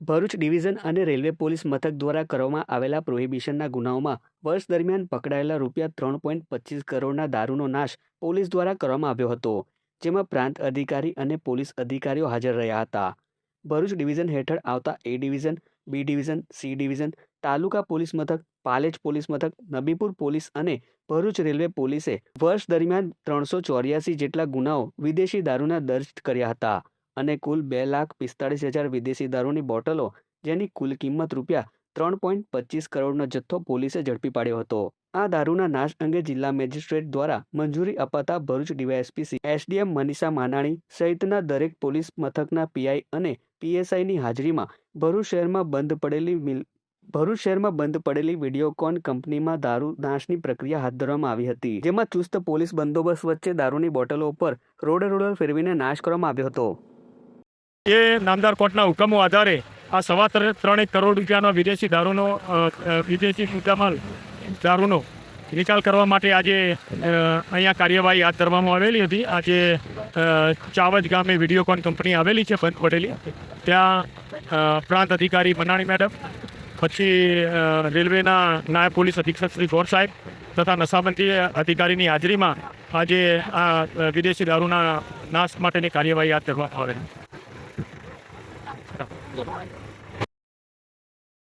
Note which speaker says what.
Speaker 1: Bharuch division અને railway police મથક દ્વારા કરવામાં આવેલા પ્રોહિબિશનના ગુનાઓમાં વર્ષ દરમિયાન પકડાયેલા રૂપિયા ત્રણ પોઈન્ટ પચીસ કરોડના દારૂનો નાશ પોલીસ દ્વારા કરવામાં આવ્યો હતો, જેમાં પ્રાંત અધિકારી અને પોલીસ અધિકારીઓ હાજર રહ્યા હતા. ભરૂચ ડિવિઝન હેઠળ આવતા A division, B division, C division, taluka police મથક, પાલેજ પોલીસ મથક, નબીપુર પોલીસ અને ભરૂચ રેલવે પોલીસે વર્ષ દરમિયાન ત્રણસો ચોર્યાસી જેટલા ગુનાઓ વિદેશી દારૂના દર્જ કર્યા હતા. અને કુલ બે લાખ પિસ્તાળીસ હજાર વિદેશી દારૂની બોટલો, જેની કુલ કિંમત રૂપિયા ત્રણ પોઈન્ટ પચીસ કરોડનો જથ્થો પોલીસે ઝડપી પાડ્યો હતો. આ દારૂના નાશ અંગે જિલ્લા મેજિસ્ટ્રેટ દ્વારા મંજૂરી અપાતા ભરૂચ ડીવાયએસપીસી એસડીએમ મનીષા માનાણી સહિતના દરેક પોલીસ મથકના પીઆઈ અને પીએસઆઈની હાજરીમાં ભરૂચ શહેરમાં બંધ પડેલી મિલ, ભરૂચ શહેરમાં બંધ પડેલી વિડીયોકોન કંપનીમાં દારૂ નાશની પ્રક્રિયા હાથ ધરવામાં આવી હતી, જેમાં ચુસ્ત પોલીસ બંદોબસ્ત વચ્ચે દારૂની બોટલો ઉપર રોડ રોલર ફેરવીને નાશ કરવામાં આવ્યો હતો.
Speaker 2: એ નામદાર કોર્ટના હુકમો આધારે આ સવા ત્રણ ત્રણેક કરોડ રૂપિયાનો વિદેશી દારૂનો વિદેશી મુદ્દામાલ દારૂનો નિકાલ કરવા માટે આજે અહીંયા કાર્યવાહી હાથ ધરવામાં આવેલી હતી. આજે ચાવજ ગામે વિડીયોકોન કંપની આવેલી છે બંધ પડેલી ત્યાં પ્રાંત અધિકારી મનાણી મેડમ, પછી રેલવેના નાયબ પોલીસ અધિક્ષક શ્રી ગોર સાહેબ તથા નશાબંધી અધિકારીની હાજરીમાં આજે આ વિદેશી દારૂના નાશ માટેની કાર્યવાહી હાથ ધરવામાં આવેલી. No.